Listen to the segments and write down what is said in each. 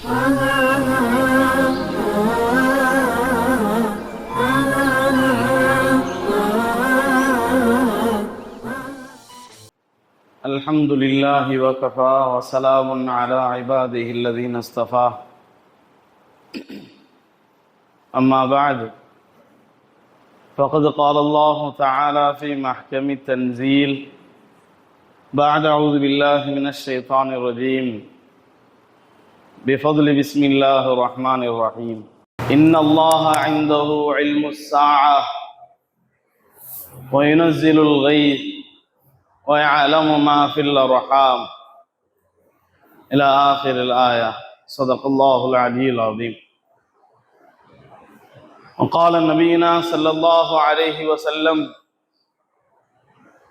الحمد لله وكفى وسلام على عباده الذين اصطفى. أما بعد فقد قال الله تعالى في محكم التنزيل بعد أعوذ بالله من الشيطان الرجيم. بفضل بسم الله الرحمن الرحيم. إن الله عنده علم الساعة وينزل الغيث ويعلم ما في الأرحام. إلى آخر الآية. صدق الله العلي العظيم. وقال نبينا صلى الله عليه وسلم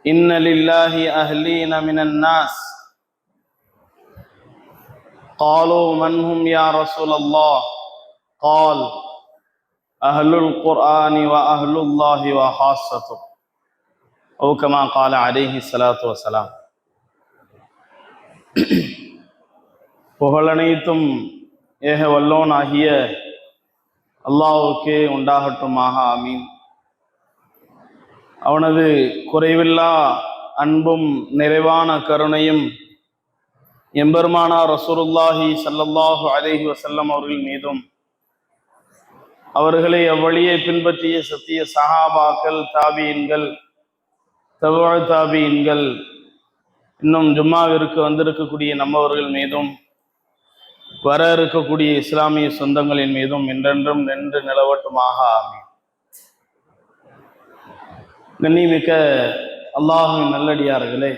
إن لله أهلين من الناس قالوا من هم يا رسول الله قال أهل القرآن وأهل الله وخاصته أو كما قال عليه الصلاة والسلام புகழனைத்தும் ஏக வல்லோன் ஆகிய அல்லாஹுக்கே உண்டாகட்டுமாக ஆமீன் அவனது குறைவில்லா அன்பும் நிறைவான கருணையும் எம்பெருமானா ரசூருல்லாஹி சல்லல்லாஹு அலைஹி வசல்லம் அவர்கள் மீதும் அவர்களை அவ்வழியை பின்பற்றிய சத்திய சஹாபாக்கள் தாபியின்கள் தவழ் தாபியின்கள் இன்னும் ஜும்மாவிற்கு வந்திருக்கக்கூடிய நம்மவர்கள் மீதும் வர இருக்கக்கூடிய இஸ்லாமிய சொந்தங்களின் மீதும் என்றென்றும் நின்று நிலவட்டுமாக ஆமீன். கண்ணிமிக்க அல்லாஹின் நல்லடியார்களே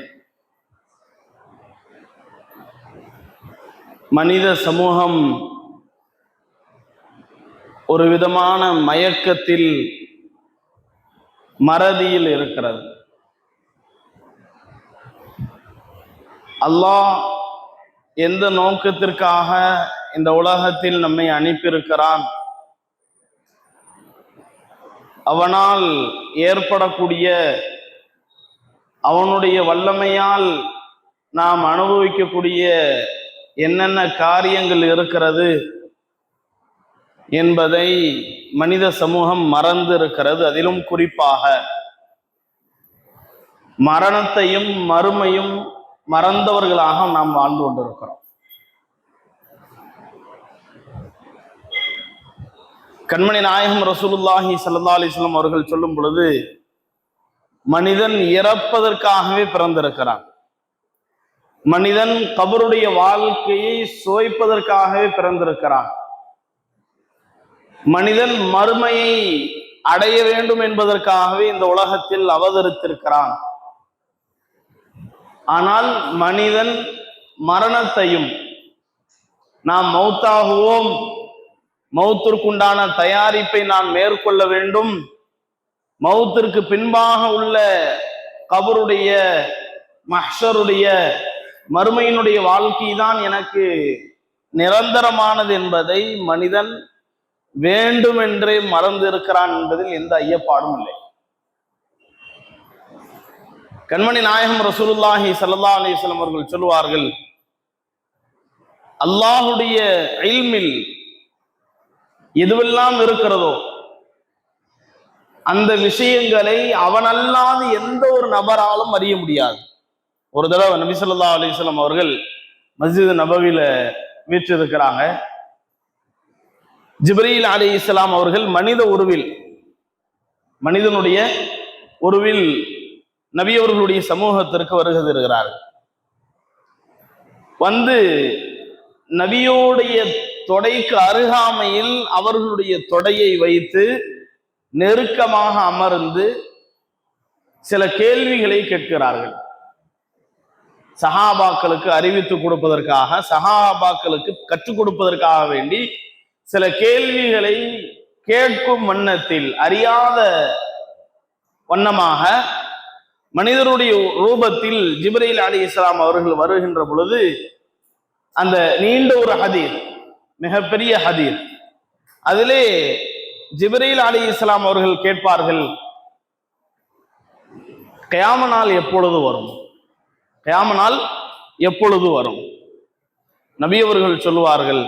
மனித சமூகம் ஒரு விதமான மயக்கத்தில் மறதியில் இருக்கிறது. அல்லாஹ் எந்த நோக்கத்திற்காக இந்த உலகத்தில் நம்மை அனுப்பியிருக்கிறான்? அவனால் ஏற்படக்கூடிய அவனுடைய வல்லமையால் நாம் அனுபவிக்கக்கூடிய என்னென்ன காரியங்கள் இருக்கிறது என்பதை மனித சமூகம் மறந்து இருக்கிறது அதிலும் குறிப்பாக மரணத்தையும் மறுமையும் மறந்தவர்களாக நாம் வாழ்ந்து கொண்டிருக்கிறோம். கண்மணி நாயகம் ரசூலுல்லாஹி சல்லா அலிஸ்லாம் அவர்கள் சொல்லும் பொழுது மனிதன் இறப்பதற்காகவே பிறந்திருக்கிறான். மனிதன் கபருடைய வாழ்க்கையை சுவைப்பதற்காகவே பிறந்திருக்கிறான். மனிதன் மறுமையை அடைய வேண்டும் என்பதற்காகவே இந்த உலகத்தில் அவதரித்திருக்கிறான். ஆனால் மனிதன் மரணத்தையும் நாம் மௌத்தாகுவோம். மௌத்திற்குண்டான தயாரிப்பை நான் மேற்கொள்ள வேண்டும். மௌத்திற்கு பின்பாக உள்ள கபருடைய மஹருடைய மறுமையினுடைய வாழ்க்கை தான் எனக்கு நிரந்தரமானது என்பதை மனிதன் வேண்டுமென்றே மறந்து இருக்கிறான் என்பதில் எந்த ஐயப்பாடும் இல்லை. கண்மணி நாயகம் ரசூலுல்லாஹி சல்லா அலிஸ்லாம் அவர்கள் சொல்லுவார்கள் அல்லாஹுடைய இல்மில் எதுவெல்லாம் இருக்கிறதோ அந்த விஷயங்களை அவனல்லாது எந்த ஒரு நபராலும் அறிய முடியாது. ஒரு தடவை நபிசல்லா அலிஸ்லாம் அவர்கள் மஸ்ஜித் நபவில வீற்றிருக்கிறாங்க. ஜிப்ரீல் அலி இஸ்லாம் அவர்கள் மனித உருவில் மனிதனுடைய உருவில் நபியவர்களுடைய சமூகத்திற்கு வருகை தருகிறார் வந்து நபியோடைய தொடைக்கு அருகாமையில் அவர்களுடைய தொடையை வைத்து நெருக்கமாக அமர்ந்து சில கேள்விகளை கேட்கிறார்கள். சஹாபாக்களுக்கு அறிவித்து கொடுப்பதற்காக சஹாபாக்களுக்கு கற்றுக் கொடுப்பதற்காக வேண்டி சில கேள்விகளை கேட்கும் வண்ணத்தில் அறியாத வண்ணமாக மனிதருடைய ரூபத்தில் ஜிப்ரேல் அலி இஸ்லாம் அவர்கள் வருகின்ற பொழுது அந்த நீண்ட ஒரு ஹதீர் மிகப்பெரிய ஹதீர் அதிலே ஜிப்ரேல் அலி இஸ்லாம் அவர்கள் கேட்பார்கள் கயாம நாள் எப்பொழுது வரும்? கயாம நாள் எப்பொழுது வரும்? நபியவர்கள் சொல்லுவார்கள்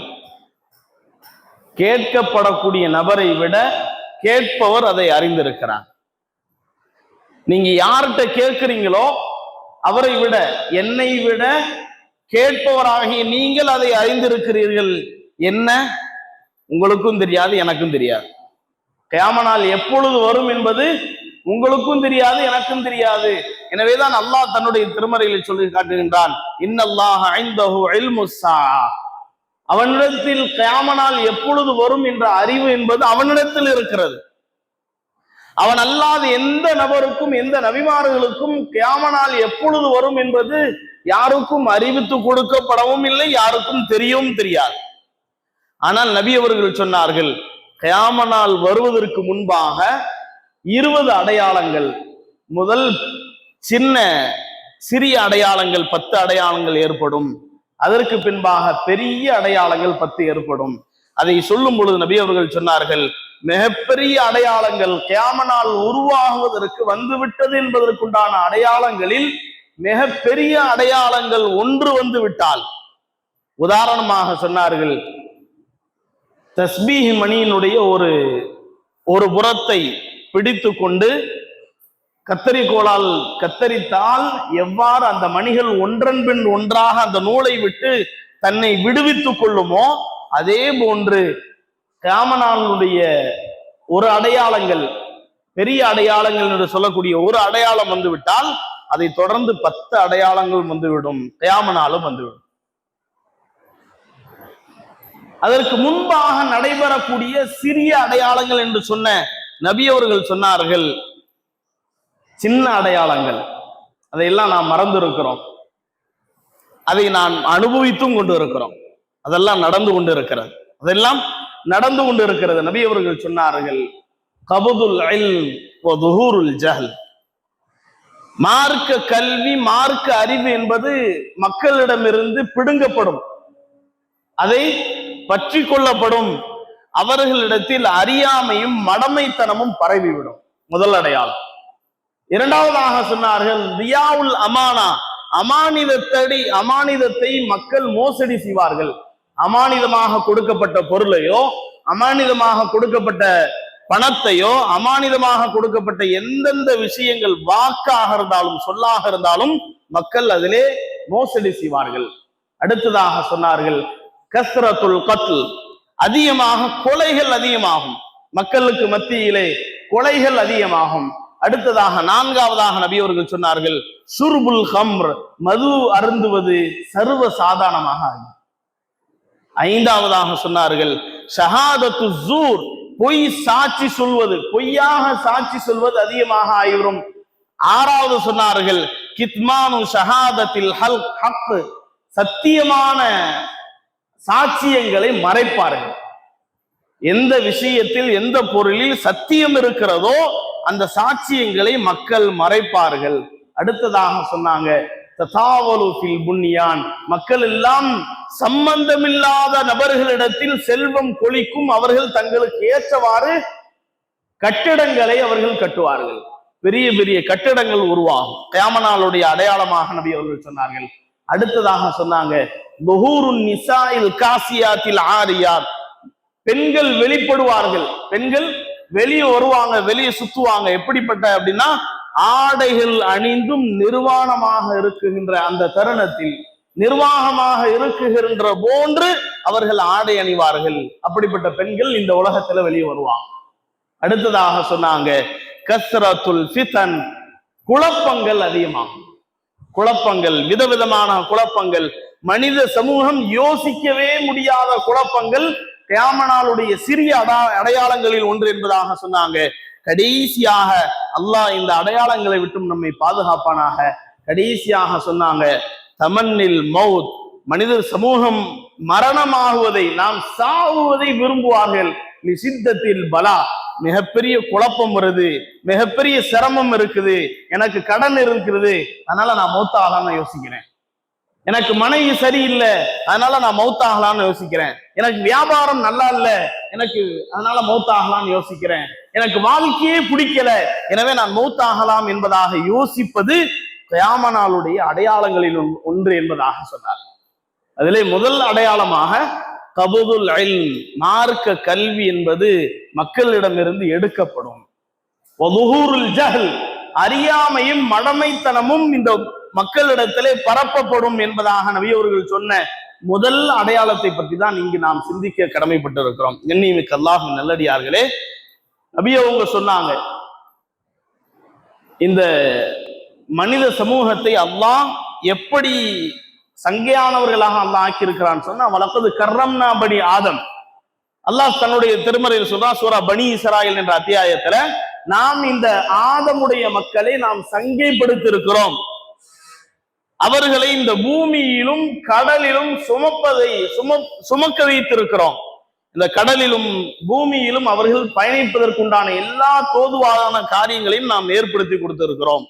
கேட்கப்படக்கூடிய நபரை விட கேட்பவர் அதை அறிந்திருக்கிறார். நீங்க யார்கிட்ட கேட்கிறீங்களோ அவரை விட என்னை விட கேட்பவராகிய நீங்கள் அதை அறிந்திருக்கிறீர்கள். என்ன? உங்களுக்கும் தெரியாது எனக்கும் தெரியாது. கியாமனால் எப்பொழுது வரும் என்பது உங்களுக்கும் தெரியாது எனக்கும் தெரியாது. எனவேதான் அல்லாஹ் தன்னுடைய திருமறையில் சொல்லி காட்டுகின்றான். இன்னல்லாஹ் ஐந்தஹு இல்மு அவனிடத்தில் கியாமனால் எப்பொழுது வரும் என்ற அறிவு என்பது அவனிடத்தில் இருக்கிறது. அவன் அல்லாத எந்த நபருக்கும் எந்த நபிமார்களுக்கும் கியாமனால் எப்பொழுது வரும் என்பது யாருக்கும் அறிவித்து கொடுக்கப்படவும் இல்லை யாருக்கும் தெரியவும் தெரியாது. ஆனால் நபி அவர்கள் சொன்னார்கள் கியாமனால் வருவதற்கு முன்பாக இருபது அடையாளங்கள் முதல் சின்ன சிறிய அடையாளங்கள் பத்து அடையாளங்கள் ஏற்படும். அதற்கு பின்பாக பெரிய அடையாளங்கள் பத்து ஏற்படும். அதை சொல்லும் பொழுது நபி அவர்கள் சொன்னார்கள் மிகப்பெரிய அடையாளங்கள் கியாமனால் உருவாகுவதற்கு வந்துவிட்டது என்பதற்குண்டான அடையாளங்களில் மிகப்பெரிய அடையாளங்கள் ஒன்று வந்து விட்டால். உதாரணமாக சொன்னார்கள் தஸ்பீஹ் மணியினுடைய ஒரு ஒரு புறத்தை பிடித்து கொண்டு கத்தரிக்கோளால் கத்தரித்தால் எவ்வாறு அந்த மணிகள் ஒன்றன் பின் ஒன்றாக அந்த நூலை விட்டு தன்னை விடுவித்துக் கொள்ளுமோ அதே போன்று காமனாளுடைய ஒரு அடையாளங்கள் பெரிய அடையாளங்கள் என்று சொல்லக்கூடிய ஒரு அடையாளம் வந்துவிட்டால் அதை தொடர்ந்து பத்து அடையாளங்கள் வந்துவிடும் கயாமனாலும் வந்துவிடும். அதற்கு முன்பாக நடைபெறக்கூடிய சிறிய அடையாளங்கள் என்று சொன்ன நபி அவர்கள் சொன்னார்கள் சின்ன அடையாளங்கள். அதையெல்லாம் நாம் மறந்து இருக்கிறோம் அதை நான் அனுபவித்தும் கொண்டு இருக்கிறோம் அதெல்லாம் நடந்து கொண்டு இருக்கிறது அதெல்லாம் நடந்து கொண்டு இருக்கிறது நபி அவர்கள் சொன்னார்கள் கபுதுல் துஹூருல் ஜஹல். மார்க்க கல்வி மார்க்க அறிவு என்பது மக்களிடமிருந்து பிடுங்கப்படும். அதை பற்றி கொள்ளப்படும். அவர்களிடத்தில் அறியாமையும் மடமைத்தனமும் பரவிவிடும். முதல் அடையாளம். இரண்டாவதாக சொன்னார்கள் ரியாவுல் அமானா. அமானிதத்தடி அமானிதத்தை மக்கள் மோசடி செய்வார்கள். அமானிதமாக கொடுக்கப்பட்ட பொருளையோ அமானிதமாக கொடுக்கப்பட்ட பணத்தையோ அமானிதமாக கொடுக்கப்பட்ட எந்தெந்த விஷயங்கள் வாக்காக இருந்தாலும் சொல்லாக இருந்தாலும் மக்கள் அதிலே மோசடி செய்வார்கள். அடுத்ததாக சொன்னார்கள் கஸ்ரத்துல் கத்ல். அதிகமாக கொலைகள் அதிகமாகும். மக்களுக்கு மத்தியிலே கொலைகள் அதிகமாகும். அடுத்ததாக நான்காவதாக நபி அவர்கள் சொன்னார்கள் சுர்புல் ஹம்ர் மது அருந்துவது சர்வ சாதாரணமாக ஆகும் ஐந்தாவதாக சொன்னார்கள் ஷஹாதத்து ஜூர் பொய் சாட்சி சொல்வது பொய்யாக சாட்சி சொல்வது அதிகமாக ஆயிரும். ஆறாவது சொன்னார்கள் கித்மானு ஷஹாதத்தில் ஹல் ஹக் சத்தியமான சாட்சியங்களை மறைப்பார்கள். எந்த விஷயத்தில் எந்த பொருளில் சத்தியம் இருக்கிறதோ அந்த சாட்சியங்களை மக்கள் மறைப்பார்கள். அடுத்ததாக சொன்னாங்க ததாவலு மக்கள் எல்லாம் சம்பந்தமில்லாத நபர்களிடத்தில் செல்வம் கொளிக்கும் அவர்கள் தங்களுக்கு ஏற்றவாறு கட்டிடங்களை அவர்கள் கட்டுவார்கள். பெரிய பெரிய கட்டிடங்கள் உருவாகும். கயாமனாளுடைய அடையாளமாக நபி அவர்கள் சொன்னார்கள். அடுத்ததாக சொன்னாங்க ஆரியார். பெண்கள் வெளிப்படுவார்கள். பெண்கள் வெளியே வருவாங்க வெளியே சுத்துவாங்க. எப்படிப்பட்ட அப்படின்னா ஆடைகள் அணிந்தும் நிர்வாணமாக இருக்குகின்ற அந்த தருணத்தில் நிர்வாகமாக இருக்குகின்ற போன்று அவர்கள் ஆடை அணிவார்கள். அப்படிப்பட்ட பெண்கள் இந்த உலகத்துல வெளியே வருவாங்க. அடுத்ததாக சொன்னாங்க கஸ்ரத்துல் ஃபிதன் குழப்பங்கள் அதிகமாகும். குழப்பங்கள் விதவிதமான குழப்பங்கள். மனித சமூகம் யோசிக்கவே முடியாத குழப்பங்கள் கியாமனாளுடைய சிறிய அடா அடையாளங்களில் ஒன்று என்பதாக சொன்னாங்க. கடைசியாக அல்லாஹ் இந்த அடையாளங்களை விட்டும் நம்மை பாதுகாப்பானாக. கடைசியாக சொன்னாங்க தமன்னில் மவுத் மனிதர் சமூகம் மரணமாகுவதை நாம் சாவுவதை விரும்புவார்கள். சித்தத்தில் பலா. மிகப்பெரிய குழப்பம் வருது. மிகப்பெரிய சிரமம் இருக்குது. எனக்கு கடன் இருக்கிறது. அதனால நான் மௌத்தாகலாம்னு யோசிக்கிறேன். எனக்கு மனைவி சரியில்லை அதனால நான் மௌத்தாகலாம்னு யோசிக்கிறேன். எனக்கு வியாபாரம் நல்லா இல்லை எனக்கு அதனால மௌத்தாகலாம்னு யோசிக்கிறேன். எனக்கு வாழ்க்கையே பிடிக்கல எனவே நான் மௌத்தாகலாம் என்பதாக யோசிப்பது கயாமனாளுடைய அடையாளங்களில் ஒன்று- என்பதாக சொன்னார். அதிலே முதல் அடையாளமாக கபுதுல் இல்ம் மார்க்க கல்வி என்பது மக்களிடமிருந்து எடுக்கப்படும். ஜஹல் அறியாமையும் மடமைத்தனமும் இந்த மக்களிடத்திலே பரப்பப்படும் என்பதாக நவியவர்கள் சொன்ன முதல் அடையாளத்தை பற்றி தான் இங்கு நாம் சிந்திக்க கடமைப்பட்டிருக்கிறோம். எண்ணிமிக்க அல்லாஹ் நல்லடியார்களே நபி அவங்க சொன்னாங்க இந்த மனித சமூகத்தை அல்லாஹ் எப்படி சங்கையானவர்களாக அல்லாஹ் ஆக்கியிருக்கிறான்னு சொன்னா வளர்ப்பது கர்ரம்னா படி ஆதம். அல்லாஹ் தன்னுடைய திருமறையில் சொல்றான் சூரா பனி இஸ்ராயல் என்ற அத்தியாயத்துல நாம் இந்த ஆதமுடைய மக்களை நாம் சங்கைப்படுத்திருக்கிறோம் அவர்களை இந்த பூமியிலும் கடலிலும் சுமப்பதை சும சுமக்க வைத்திருக்கிறோம். இந்த கடலிலும் பூமியிலும் அவர்கள் பயணிப்பதற்குண்டான எல்லா தோதுவான காரியங்களையும் நாம் ஏற்படுத்தி கொடுத்திருக்கிறோம்.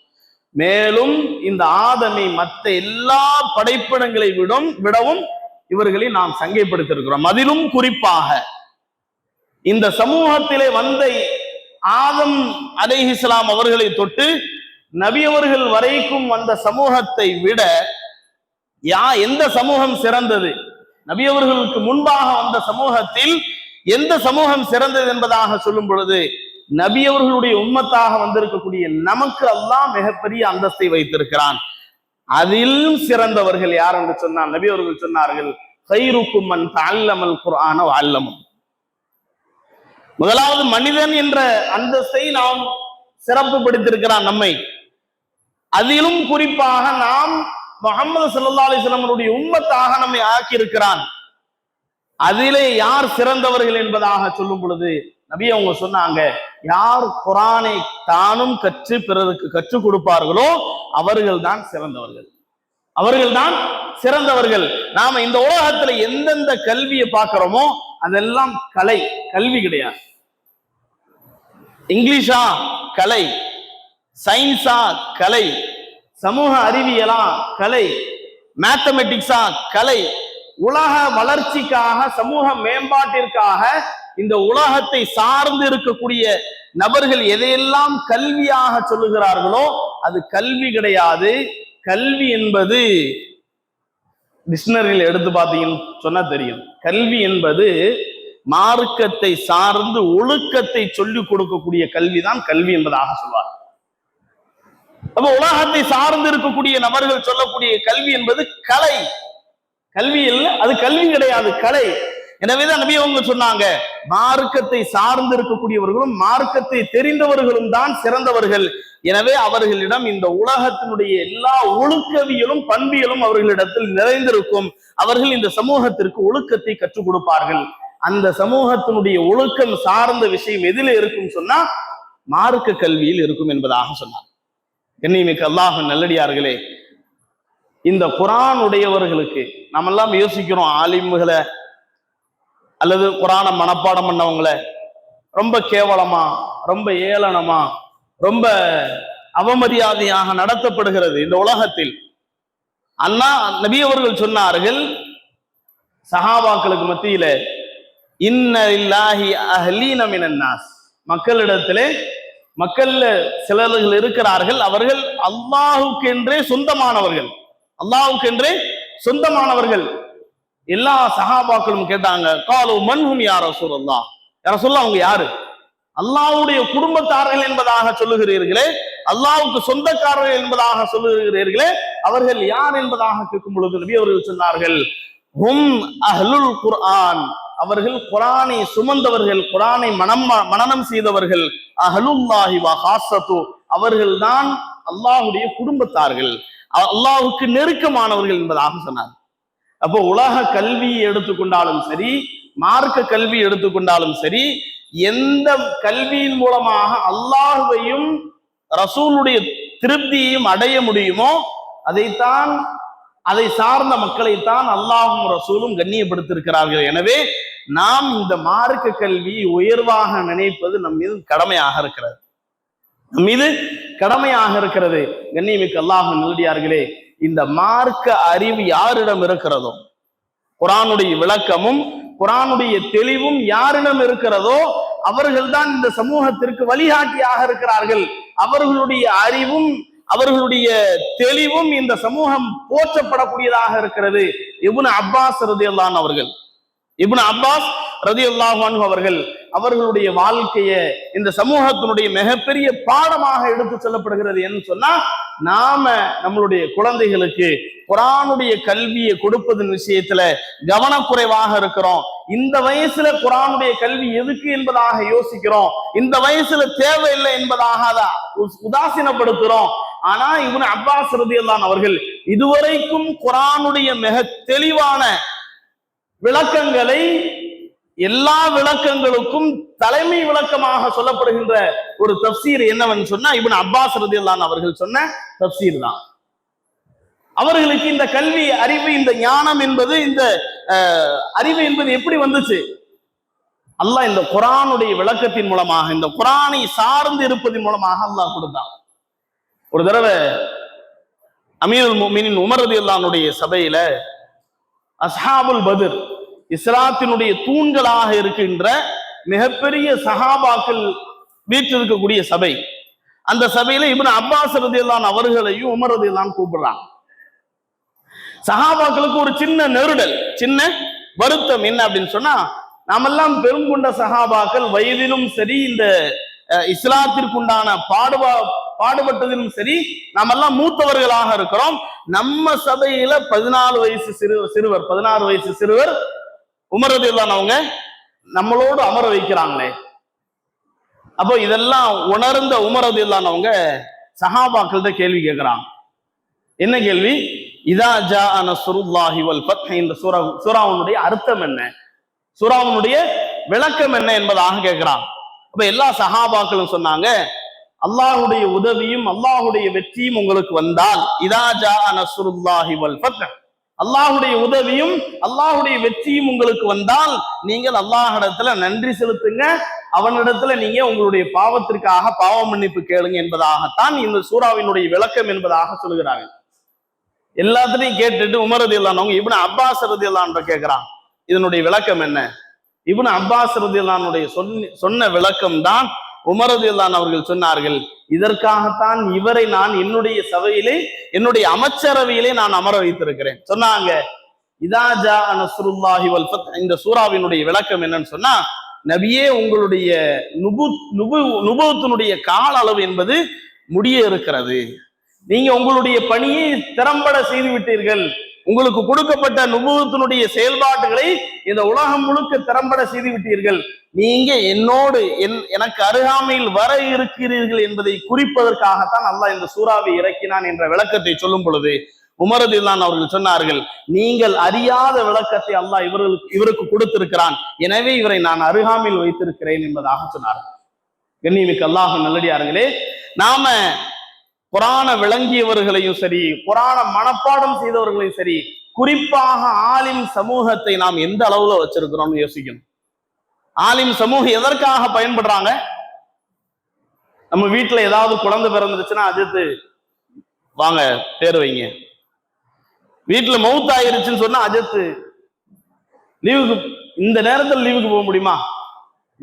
மேலும் இந்த ஆதமை மற்ற எல்லா படைப்பினங்களை விடும் விடவும் இவர்களை நாம் சங்கைப்படுத்திருக்கிறோம் அதிலும் குறிப்பாக இந்த சமூகத்திலே வந்த ஆதம் அலைஹிஸ்லாம் அவர்களை தொட்டு நபி அவர்கள் வரைக்கும் வந்த சமூகத்தை விட யா எந்த சமூகம் சிறந்தது? நபி அவர்களுக்கு முன்பாக வந்த சமூகத்தில் எந்த சமூகம் சிறந்தது என்பதாக சொல்லும் பொழுது நபி அவர்களுடைய உம்மத்தாக வந்திருக்கக்கூடிய நமக்கு அல்லாஹ் மிகப்பெரிய அந்தஸ்தை வைத்திருக்கிறான். அதிலும் சிறந்தவர்கள் யார் என்று சொன்னார் நபி அவர்கள் சொன்னார்கள் கைருக்கும் மன் அல்லமல் குரானோ அல்லமும் முதலாவது மனிதன் என்ற அந்தஸ்தை நாம் சிறப்பு படுத்திருக்கிறான் நம்மை. அதிலும் குறிப்பாக நாம் முகமது சல்லா அலிஸ்லமனுடைய உம்மத்தாக நம்மை ஆக்கியிருக்கிறான். அதிலே யார் சிறந்தவர்கள் என்பதாக சொல்லும் பொழுது நபி அவங்க சொன்னாங்க யார் குரானை தானும் கற்று பிறருக்கு கற்றுக் கொடுப்பார்களோ அவர்கள் தான் சிறந்தவர்கள். அவர்கள் தான் சிறந்தவர்கள். நாம இந்த உலகத்துல எந்தெந்த கல்வியை பார்க்கிறோமோ அதெல்லாம் கலை கல்வி கிடையாது. இங்கிலீஷா கலை சயின்ஸா கலை சமூக அறிவியலா கலை மேத்தமெட்டிக்ஸா கலை உலக வளர்ச்சிக்காக சமூக மேம்பாட்டிற்காக இந்த உலகத்தை சார்ந்து இருக்கக்கூடிய நபர்கள் எதையெல்லாம் கல்வியாக சொல்லுகிறார்களோ அது கல்வி கிடையாது. கல்வி என்பது டிக்ஷனரியில் எடுத்து பார்த்தீங்கன்னு சொன்னா தெரியும். கல்வி என்பது மார்க்கத்தை சார்ந்து ஒழுக்கத்தை சொல்லிக் கொடுக்கக்கூடிய கல்விதான் கல்வி என்பதாக சொல்வார். அப்ப உலகத்தை சார்ந்து இருக்கக்கூடிய நபர்கள் சொல்லக்கூடிய கல்வி என்பது கலை. கல்வி இல்லை அது கல்வி கிடையாது கலை. எனவேதான் நபி அவங்க சொன்னாங்க மார்க்கத்தை சார்ந்து இருக்கக்கூடியவர்களும் மார்க்கத்தை தெரிந்தவர்களும் தான் சிறந்தவர்கள். எனவே அவர்களிடம் இந்த உலகத்தினுடைய எல்லா ஒழுக்கவியலும் பண்பியலும் அவர்களிடத்தில் நிறைந்திருக்கும். அவர்கள் இந்த சமூகத்திற்கு ஒழுக்கத்தை கற்றுக் கொடுப்பார்கள். அந்த சமூகத்தினுடைய ஒழுக்கம் சார்ந்த விஷயம் எதில் இருக்கும் சொன்னா மார்க்க கல்வியில் இருக்கும் என்பதாக சொன்னார். கண்ணியமிக்க அல்லாஹ் நல்லடியார்களே இந்த குரான் உடையவர்களுக்கு நாமெல்லாம் யோசிக்கிறோம் ஆலிம்களை அல்லது குரான மனப்பாடம் பண்ணவங்களை ரொம்ப கேவலமா ரொம்ப ஏளனமா ரொம்ப அவமரியாதையாக நடத்தப்படுகிறது இந்த உலகத்தில். அண்ணா நபி அவர்கள் சொன்னார்கள் சஹாபாக்களுக்கு மத்தியில இன்ன இல்லாஹி நாஸ். மக்களிடத்திலே மக்கள்ல சிலர்கள் இருக்கிறார்கள் அவர்கள் அல்லாஹுக்கு என்றே சொந்தமானவர்கள். அல்லாஹுக்கு என்றே சொந்தமானவர்கள். எல்லா சஹாபாக்களும் கேட்டாங்க காலு மன்ஹும் யார சூழல்லா யார சொல்ல அவங்க யாரு? அல்லாஹ்வுடைய குடும்பத்தார்கள் என்பதாக சொல்லுகிறீர்களே அல்லாவுக்கு சொந்தக்காரர்கள் என்பதாக சொல்லுகிறீர்களே அவர்கள் யார் என்பதாக கேட்கும் பொழுது நபி அவர்கள் சொன்னார்கள் ஹும் அஹ்லுல் குர்ஆன். அவர்கள் குரானை சுமந்தவர்கள் குரானை மனம் மனநம் செய்தவர்கள் அஹலுல்லாஹி வ ஹாசத்து அவர்கள் தான் அல்லாஹுடைய குடும்பத்தார்கள் அல்லாஹுக்கு நெருக்கமானவர்கள் என்பதாக சொன்னார் அப்போ உலக கல்வி எடுத்துக்கொண்டாலும் சரி மார்க்க கல்வி எடுத்துக்கொண்டாலும் சரி எந்த கல்வியின் மூலமாக அல்லாஹுவையும் ரசூலுடைய திருப்தியையும் அடைய முடியுமோ அதைத்தான் அதை சார்ந்த மக்களைத்தான் அல்லாஹும் ரசூலும் கண்ணியப்படுத்திருக்கிறார்கள் எனவே நாம் இந்த மார்க்க கல்வி உயர்வாக நினைப்பது நம் மீது கடமையாக இருக்கிறது. நம் மீது கடமையாக இருக்கிறது. கண்ணியமிக்கு அல்லாஹ் நல்லடியார்களே இந்த மார்க்க அறிவு யாரிடம் இருக்கிறதோ? குரானுடைய விளக்கமும் குரானுடைய தெளிவும் யாரிடம் இருக்கிறதோ? அவர்கள்தான் இந்த சமூகத்திற்கு வழிகாட்டியாக இருக்கிறார்கள். அவர்களுடைய அறிவும் அவர்களுடைய தெளிவும் இந்த சமூகம் போற்றப்படக்கூடியதாக இருக்கிறது. இவனு அப்பாஸ் ரதியல்லான் அவர்கள். இப்னு அப்பாஸ் ரதி அல்லாஹான் அவர்கள் அவர்களுடைய வாழ்க்கைய இந்த சமூகத்தினுடைய மிகப்பெரிய பாடமாக எடுத்து செல்லப்படுகிறது என்று சொன்னா நாம நம்மளுடைய குழந்தைகளுக்கு குரானுடைய கல்வியை கொடுப்பதன் விஷயத்துல கவனக்குறைவாக இருக்கிறோம். இந்த வயசுல குரானுடைய கல்வி எதுக்கு என்பதாக யோசிக்கிறோம். இந்த வயசுல தேவையில்லை என்பதாக அதை உதாசீனப்படுத்துறோம். ஆனா இவன் அப்பாஸ் ரதியல்லான் அவர்கள் இதுவரைக்கும் குரானுடைய மிக தெளிவான விளக்கங்களை எல்லா விளக்கங்களுக்கும் தலைமை விளக்கமாக சொல்லப்படுகின்ற ஒரு தப்சீர் என்னவென்னு சொன்னா இவன் அப்பாஸ் ரதியல்லான் அவர்கள் சொன்ன தப்சீர் தான். அவர்களுக்கு இந்த கல்வி அறிவு இந்த ஞானம் என்பது இந்த அறிவு என்பது எப்படி வந்துச்சு? அல்லாஹ் இந்த குரானுடைய விளக்கத்தின் மூலமாக இந்த குரானை சார்ந்து இருப்பதன் மூலமாக அல்லாஹ் கொடுத்தான். ஒரு தடவை அமீர் மீனின் உமர் ரதியல்லானுடைய சபையில அஸ்ஹாபுல் பதிர் இஸ்லாத்தினுடைய தூண்களாக இருக்கின்ற மிகப்பெரிய சஹாபாக்கள் வீட்டில் இருக்கக்கூடிய சபை. அந்த சபையில இவன் அப்பாஸ் ரதியல்லான் அவர்களையும் உமர் ரதியல்லான் கூப்பிடுறாங்க. சஹாபாக்களுக்கு ஒரு சின்ன நெருடல் சின்ன வருத்தம் என்ன அப்படின்னு சொன்னா நாமெல்லாம் பெருங்கொண்ட சஹாபாக்கள் வயதிலும் சரி இந்த அஹ், இஸ்லாத்திற்குண்டான பாடுபா பாடுபட்டதிலும் சரி நாமெல்லாம் மூத்தவர்களாக இருக்கிறோம். நம்ம சபையில பதினாலு வயசு சிறு சிறுவர் பதினாறு வயசு சிறுவர் உமரது அவங்க நம்மளோடு அமர வைக்கிறாங்களே. அப்போ இதெல்லாம் உணர்ந்த உமரது இல்லாதவங்க சஹாபாக்கள்கிட்ட கேள்வி கேட்கிறாங்க. என்ன கேள்வி? இதா ஜா சுருல்லாஹி வல் பத் இந்த சூரா சூராவுனுடைய அர்த்தம் என்ன? சூராவுனுடைய விளக்கம் என்ன என்பதாக கேட்கிறான் அப்ப எல்லா சஹாபாக்களும் சொன்னாங்க அல்லாஹுடைய உதவியும் அல்லாஹுடைய வெற்றியும் உங்களுக்கு வந்தால் இதா ஜா சுருல்லாஹி வல் பத் அல்லாஹுடைய உதவியும் அல்லாஹுடைய வெற்றியும் உங்களுக்கு வந்தால் நீங்கள் அல்லாஹிடத்துல நன்றி செலுத்துங்க. அவனிடத்துல நீங்க உங்களுடைய பாவத்திற்காக பாவ மன்னிப்பு கேளுங்க என்பதாகத்தான் இந்த சூறாவினுடைய விளக்கம் என்பதாக சொல்கிறார்கள் எல்லாத்திலையும் கேட்டுட்டு உமரது இல்லானவங்க இவனு அப்பாஸ் ரதி இல்லான்ற கேட்கிறான். இதனுடைய விளக்கம் என்ன? இவனு அப்பாஸ் ரதி இல்லானுடைய சொன்ன சொன்ன விளக்கம் தான் உமரதுல்லான் அவர்கள் சொன்னார்கள் இதற்காகத்தான் இவரை நான் என்னுடைய சபையிலே என்னுடைய அமைச்சரவையிலே நான் அமர வைத்திருக்கிறேன். சொன்னாங்க இதாஜா நசுருல்லாஹி நஸ்ருல்லாஹி இந்த சூறாவினுடைய விளக்கம் என்னன்னு சொன்னா நபியே உங்களுடைய நுபு நுபு நுபுவத்தினுடைய கால அளவு என்பது முடிய இருக்கிறது. நீங்க உங்களுடைய பணியை திறம்பட செய்து விட்டீர்கள் உங்களுக்கு கொடுக்கப்பட்ட நுபுவத்தினுடைய செயல்பாடுகளை இந்த உலகம் முழுக்க திறம்பட செய்து விட்டீர்கள் நீங்க என்னோடு என் எனக்கு அருகாமையில் வர இருக்கிறீர்கள் என்பதை குறிப்பதற்காகத்தான் அல்லாஹ் இந்த சூறாவை இறக்கினான் என்ற விளக்கத்தை சொல்லும் பொழுது உமரதில்லான் அவர்கள் சொன்னார்கள் நீங்கள் அறியாத விளக்கத்தை அல்லாஹ் இவர்களுக்கு இவருக்கு கொடுத்திருக்கிறான். எனவே இவரை நான் அருகாமையில் வைத்திருக்கிறேன் என்பதாக சொன்னார்கள். கண்ணியமிக்க அல்லாஹ் நல்லடியார்களே நாம புராண விளங்கியவர்களையும் சரி புராண மனப்பாடம் செய்தவர்களையும் சரி குறிப்பாக ஆளின் சமூகத்தை நாம் எந்த அளவுல வச்சிருக்கிறோம்னு யோசிக்கணும். ஆலிம் சமூகம் எதற்காக பயன்படுறாங்க? நம்ம வீட்டுல ஏதாவது குழந்தை பிறந்துருச்சுன்னா அஜித்து வாங்க பேர் வைங்க. வீட்டுல மவுத் ஆயிருச்சுன்னு சொன்னா அஜித்து லீவுக்கு இந்த நேரத்தில் லீவுக்கு போக முடியுமா?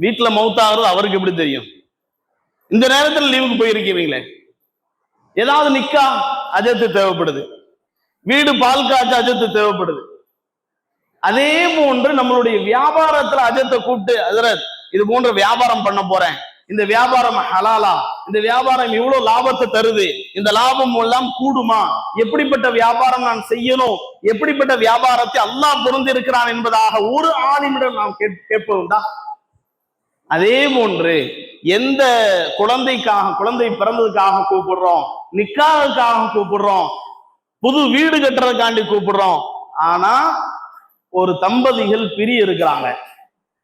வீட்டுல மவுத் ஆகுறது அவருக்கு எப்படி தெரியும்? இந்த நேரத்தில் லீவுக்கு போயிருக்கீங்களே. ஏதாவது நிக்கா அஜத்து தேவைப்படுது. வீடு பால் காய்ச்ச அஜத்து தேவைப்படுது. அதே போன்று நம்மளுடைய வியாபாரத்துல அஜத்தை கூப்பிட்டு அதிரத் இது போன்ற வியாபாரம் பண்ண போறேன். இந்த வியாபாரம் ஹலாலா. இந்த வியாபாரம் இவ்வளவு லாபத்தை தருது. இந்த லாபம் எல்லாம் கூடுமா? எப்படிப்பட்ட வியாபாரம் நான் செய்யணும்? எப்படிப்பட்ட வியாபாரத்தை அல்லாஹ் பொருந்திருக்கிறான் என்பதாக ஒரு ஆணிமிடம் நாம் கேட்- கேட்பதுண்டா அதே போன்று எந்த குழந்தைக்காக குழந்தை பிறந்ததுக்காக கூப்பிடுறோம்? நிக்காவுக்காக கூப்பிடுறோம்? புது வீடு கட்டுறதுக்காண்டி கூப்பிடுறோம்? ஆனா ஒரு தம்பதிகள் பிரிய இருக்கிறாங்க.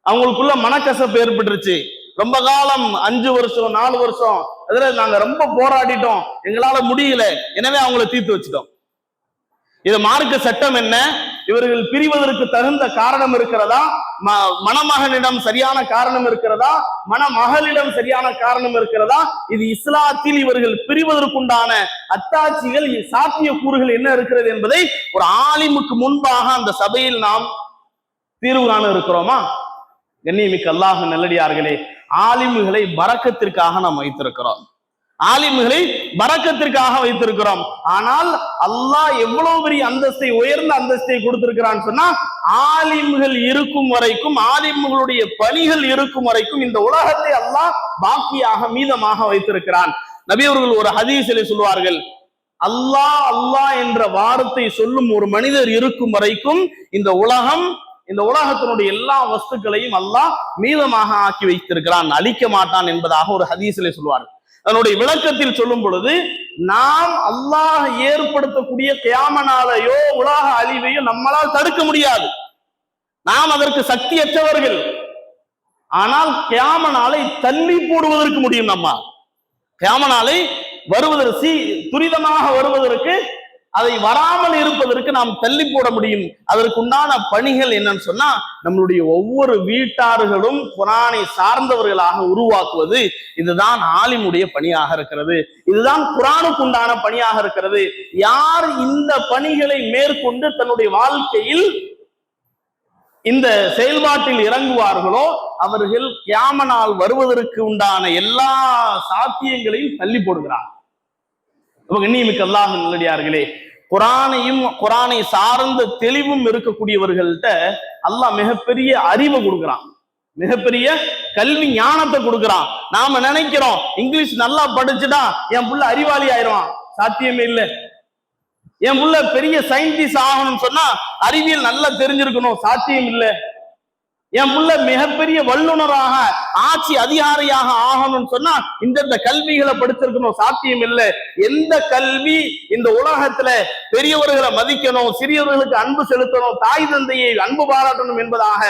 அவங்களுக்குள்ள மனக்கசப்பு ஏற்பட்டுருச்சு. ரொம்ப காலம் அஞ்சு வருஷம் நாலு வருஷம் அதுல நாங்க ரொம்ப போராடிட்டோம். எங்களால முடியல. எனவே அவங்கள தீர்த்து வச்சுட்டோம். இது மார்க்க சட்டம் என்ன? இவர்கள் பிரிவதற்கு தகுந்த காரணம் இருக்கிறதா? ம- மணமகனிடம் சரியான காரணம் இருக்கிறதா? மணமகளிடம் சரியான காரணம் இருக்கிறதா? இது இஸ்லாத்தில் இவர்கள் பிரிவதற்குண்டான அத்தாட்சிகள் சாத்திய கூறுகள் என்ன இருக்கிறது என்பதை ஒரு ஆலிமுக்கு முன்பாக அந்த சபையில் நாம் தீர்வு காண இருக்கிறோமா? கண்ணியமிக்க அல்லாஹ் நல்லடியார்களே ஆலிமுகளை பறக்கத்திற்காக நாம் வைத்திருக்கிறோம். ஆலிம்களை பறக்கத்திற்காக வைத்திருக்கிறோம். ஆனால் அல்லாஹ் எவ்வளவு பெரிய அந்தஸ்தை உயர்ந்த அந்தஸ்தை கொடுத்திருக்கிறான்னு சொன்னா ஆலிம்கள் இருக்கும் வரைக்கும் ஆலிம்களுடைய பணிகள் இருக்கும் வரைக்கும் இந்த உலகத்தை அல்லாஹ் பாக்கியாக மீதமாக வைத்திருக்கிறான். நபி அவர்கள் ஒரு ஹதீசிலே சொல்வார்கள் அல்லாஹ் அல்லாஹ் என்ற வார்த்தை சொல்லும் ஒரு மனிதர் இருக்கும் வரைக்கும் இந்த உலகம் இந்த உலகத்தினுடைய எல்லா வஸ்துக்களையும் அல்லாஹ் மீதமாக ஆக்கி வைத்திருக்கிறான். அழிக்க மாட்டான் என்பதாக ஒரு ஹதீசிலே சொல்வார்கள். அதனுடைய விளக்கத்தில் சொல்லும் பொழுது நாம் அல்லாஹ் ஏற்படுத்தக்கூடிய கியாமனாலையோ உலக அழிவையோ நம்மளால் தடுக்க முடியாது. நாம் அதற்கு சக்தியற்றவர்கள். ஆனால் கியாமனாலை தள்ளி போடுவதற்கு முடியும் நம்ம கியாமனாலை வருவதற்கு சி துரிதமாக வருவதற்கு அதை வராமல் இருப்பதற்கு நாம் தள்ளி போட முடியும். அதற்கு உண்டான பணிகள் என்னன்னு சொன்னா நம்மளுடைய ஒவ்வொரு வீட்டார்களும் குரானை சார்ந்தவர்களாக உருவாக்குவது. இதுதான் ஆலிமுடைய பணியாக இருக்கிறது. இதுதான் குரானுக்கு உண்டான பணியாக இருக்கிறது. யார் இந்த பணிகளை மேற்கொண்டு தன்னுடைய வாழ்க்கையில் இந்த செயல்பாட்டில் இறங்குவார்களோ அவர்கள் கியாமனால் வருவதற்கு உண்டான எல்லா சாத்தியங்களையும் தள்ளி போடுகிறார் அப்ப கண்ணியமிக்க அல்லாஹ் நல்லடியார்களே குரானையும் குரானை சார்ந்த தெளிவும் இருக்கக்கூடியவர்கள்ட்ட அல்லாஹ் மிகப்பெரிய அறிவை கொடுக்குறான். மிகப்பெரிய கல்வி ஞானத்தை கொடுக்குறான். நாம நினைக்கிறோம் இங்கிலீஷ் நல்லா படிச்சுட்டா என் புள்ள அறிவாளி ஆயிடுவான். சாத்தியமே இல்லை. என் புள்ள பெரிய சயின்டிஸ்ட் ஆகணும்னு சொன்னா அறிவியல் நல்லா தெரிஞ்சிருக்கணும். சாத்தியம் இல்லை. என் புள்ள மிகப்பெரிய வல்லுனராக ஆட்சி அதிகாரியாக ஆகணும்னு சொன்னா இந்த கல்விகளை படிச்சிருக்கணும் சாத்தியம் இல்லை. எந்த கல்வி இந்த உலகத்துல பெரியவர்களை மதிக்கணும் சிறியவர்களுக்கு அன்பு செலுத்தணும் தாய் தந்தையை அன்பு பாராட்டணும் என்பதாக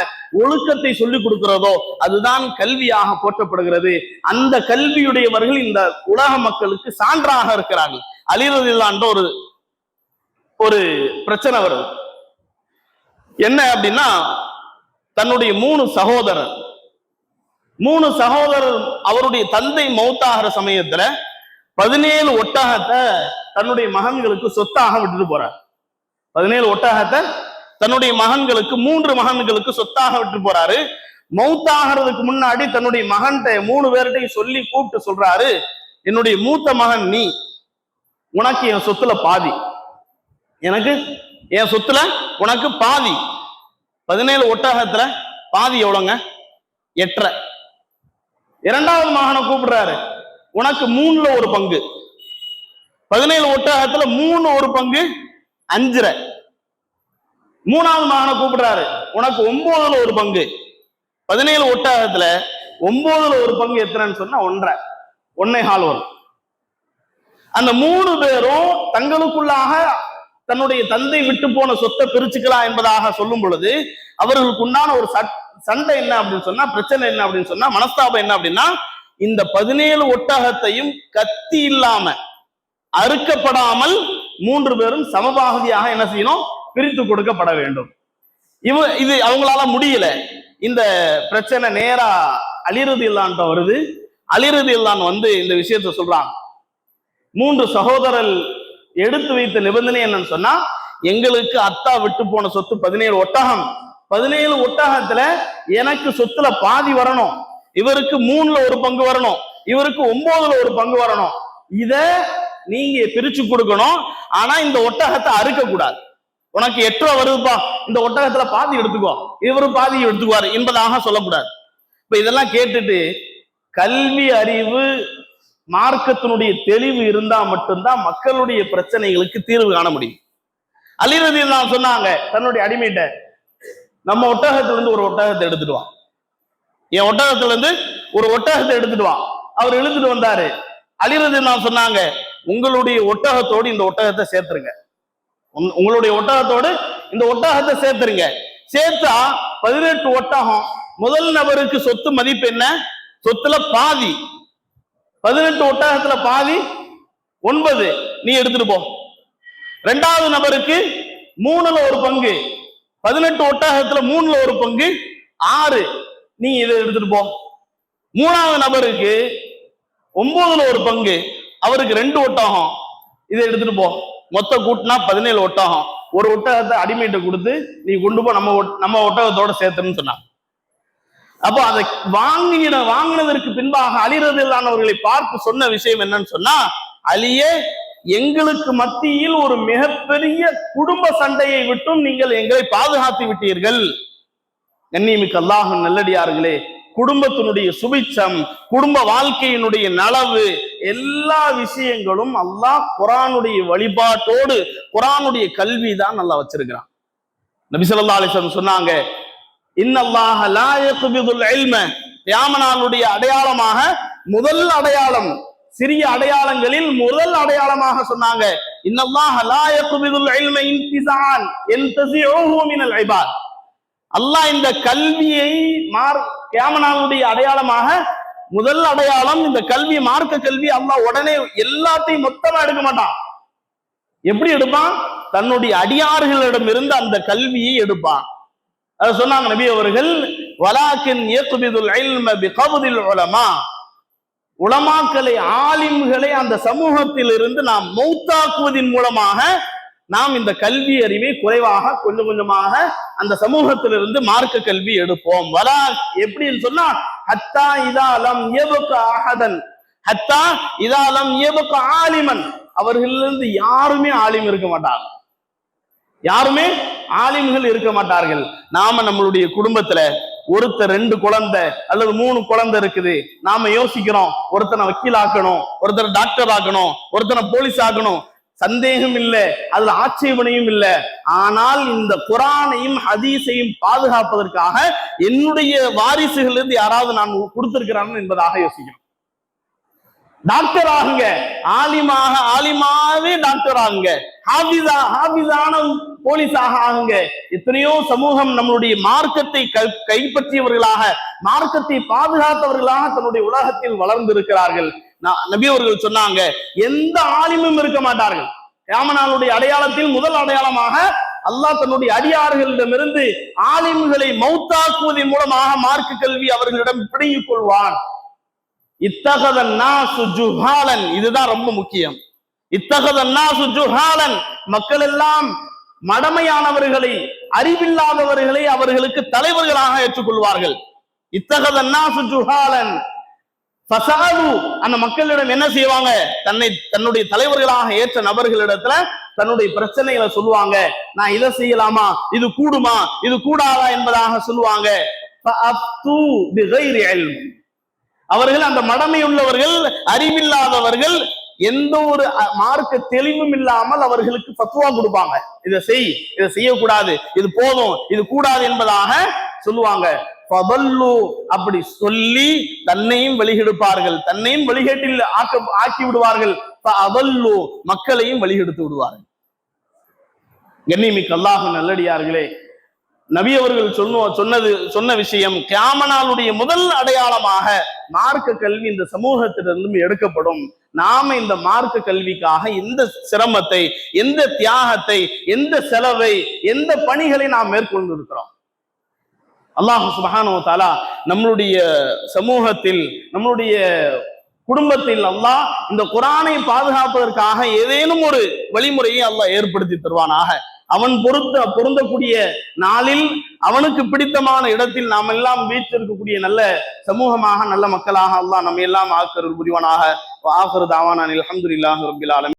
ஒழுக்கத்தை சொல்லிக் கொடுக்கிறதோ அதுதான் கல்வியாக போற்றப்படுகிறது. அந்த கல்வியுடையவர்கள் இந்த உலக மக்களுக்கு சான்றாக இருக்கிறார்கள். அலிரதில்லான்ற ஒரு ஒரு பிரச்சனை வருது. என்ன அப்படின்னா தன்னுடைய மூணு சகோதரர். மூணு சகோதரர் அவருடைய தந்தை மௌத்தாகிற சமயத்துல பதினேழு ஒட்டகத்தை தன்னுடைய மகன்களுக்கு சொத்தாக விட்டுட்டு போறார். பதினேழு ஒட்டகத்தை தன்னுடைய மகன்களுக்கு மூன்று மகன்களுக்கு சொத்தாக விட்டு போறாரு. மௌத்தாகிறதுக்கு முன்னாடி தன்னுடைய மகன்கிட்ட மூணு பேர்கிட்டையும் சொல்லி கூப்பிட்டு சொல்றாரு என்னுடைய மூத்த மகன் நீ. உனக்கு என் சொத்துல பாதி. எனக்கு என் சொத்துல உனக்கு பாதி. பதினேழு ஒட்டகத்துல பாதி எவ்வளோங்க? எட்டரை. இரண்டாவது மகனை கூப்பிடுறாரு. உனக்கு மூணுல ஒரு பங்கு. பதினேழு ஒட்டகத்துல மூணு ஒரு பங்கு அஞ்சரை. மூணாவது மகனை கூப்பிடுறாரு. உனக்கு ஒன்பதுல ஒரு பங்கு. பதினேழு ஒட்டகத்துல ஒன்பதுல ஒரு பங்கு எத்தனைன்னு சொன்னா ஒன்றரை. ஒன்னே ஹால் வரும். அந்த மூணு பேரும் தங்களுக்குள்ளாக தன்னுடைய தந்தை விட்டு போன சொத்தை பிரிச்சுக்கலாம் என்பதாக சொல்லும் பொழுது அவர்களுக்கு உண்டான ஒரு சண்டை என்ன அப்படின்னு சொன்னா பிரச்சனை என்ன அப்படின்னு சொன்னா மனஸ்தாபம் என்ன அப்படின்னா இந்த பதினேழு ஒட்டகத்தையும் கத்தி இல்லாம அறுக்கப்படாமல் மூன்று பேரும் சமபாகதியாக என்ன செய்யணும்? பிரித்து கொடுக்கப்பட வேண்டும். இவ இது அவங்களால முடியல. இந்த பிரச்சனை நேரா அலிரது இல்லான்ட்ட வருது. அலிரது இல்லான் வந்து இந்த விஷயத்த சொல்றாங்க. மூன்று சகோதரர் எடுத்து வைத்த நிபந்தனை என்னன்னு சொன்னா எங்களுக்கு அத்தா விட்டு போன சொத்து பதினேழு ஒட்டகம். பதினேழு ஒட்டகத்துல எனக்கு சொத்துல பாதி வரணும். இவருக்கு மூணுல ஒரு பங்கு வரணும். இவருக்கு ஒன்பதுல ஒரு பங்கு வரணும். இத நீங்க பிரிச்சு கொடுக்கணும். ஆனா இந்த ஒட்டகத்தை அறுக்க கூடாது. உனக்கு எட்டு ரூபா வருதுப்பா. இந்த ஒட்டகத்துல பாதி எடுத்துக்கோ. இவரு பாதி எடுத்துக்குவாரு என்பதாக சொல்லக்கூடாது. இப்ப இதெல்லாம் கேட்டுட்டு கல்வி அறிவு மார்க்கத்தினுடைய தெளிவு இருந்தா மட்டும்தான் மக்களுடைய பிரச்சனைகளுக்கு தீர்வு காண முடியும். அலிரதி நான் சொன்னாங்க தன்னுடைய அடிமையிட்ட நம்ம ஒட்டகத்துல இருந்து ஒரு ஒட்டகத்தை எடுத்துட்டு வா. என் ஒட்டகத்துல இருந்து ஒரு ஒட்டகத்தை எடுத்துட்டு வா. அவர் இழுத்துட்டு வந்தாரு. அலிரதி நான் சொன்னாங்க உங்களுடைய ஒட்டகத்தோடு இந்த ஒட்டகத்தை சேர்த்துருங்க. உங்களுடைய ஒட்டகத்தோடு இந்த ஒட்டகத்தை சேர்த்துருங்க. சேர்த்தா பதினெட்டு ஒட்டகம் முதல் நபருக்கு சொத்து மதிப்பு என்ன? சொத்துல பாதி. பதினெட்டு ஒட்டகத்துல பாதி ஒன்பது. நீ எடுத்துட்டு போ. ரெண்டாவது நபருக்கு மூணுல ஒரு பங்கு. பதினெட்டு ஒட்டகத்துல மூணுல ஒரு பங்கு ஆறு. நீ இதை எடுத்துட்டு போ. மூணாவது நபருக்கு ஒன்பதுல ஒரு பங்கு. அவருக்கு ரெண்டு ஒட்டகம். இதை எடுத்துட்டு போ. மொத்த கூட்டினா பதினேழு ஒட்டகம். ஒரு ஒட்டகத்தை அடிமையிட்ட கொடுத்து நீ கொண்டு போ. நம்ம நம்ம ஒட்டகத்தோட சேர்த்துன்னு சொன்னான். அப்போ அதை வாங்கின வாங்கினதற்கு பின்பாக அலிரதில்லானவர்களை பார்த்து சொன்ன விஷயம் என்னன்னு சொன்னா அலியே எங்களுக்கு மத்தியில் ஒரு மிகப்பெரிய குடும்ப சண்டையை விட்டும் நீங்கள் எங்களை பாதுகாத்து விட்டீர்கள். கண்ணியமிக்கு அல்லாஹ் நல்லடியார்களே குடும்பத்தினுடைய சுபிச்சம் குடும்ப வாழ்க்கையினுடைய நலவு எல்லா விஷயங்களும் அல்லாஹ் குரானுடைய வழிபாட்டோடு குரானுடைய கல்வி தான் நல்லா வச்சிருக்கிறான். நபிசல்லா ஸல்லல்லாஹு சொன்னாங்க இன்னல்லாஹ அடையாளமாக முதல் அடையாளம் சிறிய அடையாளங்களில் முதல் அடையாளமாக சொன்னாங்க. அல்லாஹ் இந்த கல்வியை மார் கியாமனாளுடைய அடையாளமாக முதல் அடையாளம் இந்த கல்வி மார்க்க கல்வி அல்லாஹ் உடனே எல்லாத்தையும் மொத்தமா எடுக்க மாட்டான். எப்படி எடுப்பான்? தன்னுடைய அடியார்களிடம் இருந்து அந்த கல்வியை எடுப்பான். அதை சொன்னாங்க நபி அவர்கள் வலாக்கின் இயக்குபிதுல் இல்ம பிகபுதில் உலமா. உலமாக்களை ஆலிம்களை அந்த சமூகத்தில் இருந்து நாம் மௌத்தாக்குவதின் மூலமாக நாம் இந்த கல்வி அறிவை குறைவாக கொஞ்சம் கொஞ்சமாக அந்த சமூகத்திலிருந்து மார்க்க கல்வி எடுப்போம். வலா எப்படின்னு சொன்னா ஹத்தா இதாலம் ஏபுக்க ஆகதன் ஹத்தா இதாலம் ஏபுக்க ஆலிமன். அவர்களிலிருந்து யாருமே ஆலிம் இருக்க மாட்டாங்க. யாருமே ஆலிம்கள் இருக்க மாட்டார்கள். நாம நம்மளுடைய குடும்பத்துல ஒருத்தர் ரெண்டு குழந்தை அல்லது மூணு குழந்தை இருக்குது. நாம யோசிக்கிறோம் ஒருத்தனை வக்கீல் ஆக்கணும் ஒருத்தனை டாக்டர் ஆக்கணும் ஒருத்தனை போலீஸ் ஆக்கணும். சந்தேகம் இல்லை அதுல ஆட்சேபனையும் இல்லை. ஆனால் இந்த குரானையும் ஹதீஸையும் பாதுகாப்பதற்காக என்னுடைய வாரிசுகள் இருந்து யாராவது நான் கொடுத்திருக்கிறான்னு என்பதாக யோசிக்கிறோம். டாக்டர் ஆகுங்க. ஆலிமாக ஆலிமாவே டாக்டர் ஆகுங்க. ஹாபிஸா ஹாபிஸான போலீஸாக ஆகுங்க. எத்தனையோ சமூகம் நம்மளுடைய மார்க்கத்தை கைப்பற்றியவர்களாக மார்க்கத்தை பாதுகாத்தவர்களாக தன்னுடைய உலகத்தில் வளர்ந்திருக்கிறார்கள். நபி அவர்கள் சொன்னாங்க எந்த ஆலிமும் இருக்க மாட்டார்கள். ராமனாளுடைய அடையாளத்தில் முதல் அடையாளமாக அல்லாஹ் தன்னுடைய அடியார்களிடமிருந்து ஆலிம்களை மௌத்தாக்குவதன் மூலமாக மார்க்க கல்வி அவர்களிடம் பிடுங்கிக் கொள்வான். இத்தகதன்னா சுஜுஹாலன் இதுதான் ரொம்ப முக்கியம். இத்தகத சுஜுஹாலன் மக்கள் எல்லாம் மடமையானவர்களை அறிவில்லாதவர்களை அவர்களுக்கு தலைவர்களாக ஏற்றுக்கொள்வார்கள். இத்தகத சுஜுஹாலன் ஃபசாது அந்த மக்களிடம் என்ன செய்வாங்க? தன்னை தன்னுடைய தலைவர்களாக ஏற்ற நபர்களிடத்துல தன்னுடைய பிரச்சனைகளை சொல்லுவாங்க. நான் இதை செய்யலாமா? இது கூடுமா? இது கூடாதா என்பதாக சொல்லுவாங்க. அவர்கள் அந்த மடமை உள்ளவர்கள் அறிவில்லாதவர்கள் எந்த ஒரு மார்க்க தெளிவும் இல்லாமல் அவர்களுக்கு பத்துவா கொடுப்பாங்க. இதை செய் இதை செய்யக்கூடாது இது போதும் இது கூடாது என்பதாக சொல்லுவாங்க. அப்படி சொல்லி தன்னையும் வழிகெடுப்பார்கள். தன்னையும் வழிகேட்டில் ஆக்க ஆக்கி விடுவார்கள். மக்களையும் வழிகெடுத்து விடுவார்கள். கண்ணிமிக்க அல்லாஹு நல்லடியார்களே நபி அவர்கள் சொன்ன சொன்னது சொன்ன விஷயம் கியாமனாளுடைய முதல் அடையாளமாக மார்க்க கல்வி இந்த சமூகத்திலிருந்தும் எடுக்கப்படும். நாம இந்த மார்க்க கல்விக்காக எந்த சிரமத்தை எந்த தியாகத்தை எந்த செலவை எந்த பணிகளை நாம் மேற்கொண்டு இருக்கிறோம் அல்லாஹ் சுபஹானு தாலா நம்மளுடைய சமூகத்தில் நம்மளுடைய குடும்பத்தில் அல்லாஹ் இந்த குரானை பாதுகாப்பதற்காக ஏதேனும் ஒரு வழிமுறையை அல்லாஹ் ஏற்படுத்தி தருவானாக. அவன் பொருத்த பொருந்தக்கூடிய நாளில் அவனுக்கு பிடித்தமான இடத்தில் நாம் எல்லாம் வீற்றிருக்கக்கூடிய நல்ல சமூகமாக நல்ல மக்களாக அல்லாஹ் நம்ம எல்லாம் ஆக்கருள் புரிவனாக. ஆஹரு தாவானான் அல்ஹம்துலில்லாஹி ரப்பில் ஆலமீன்.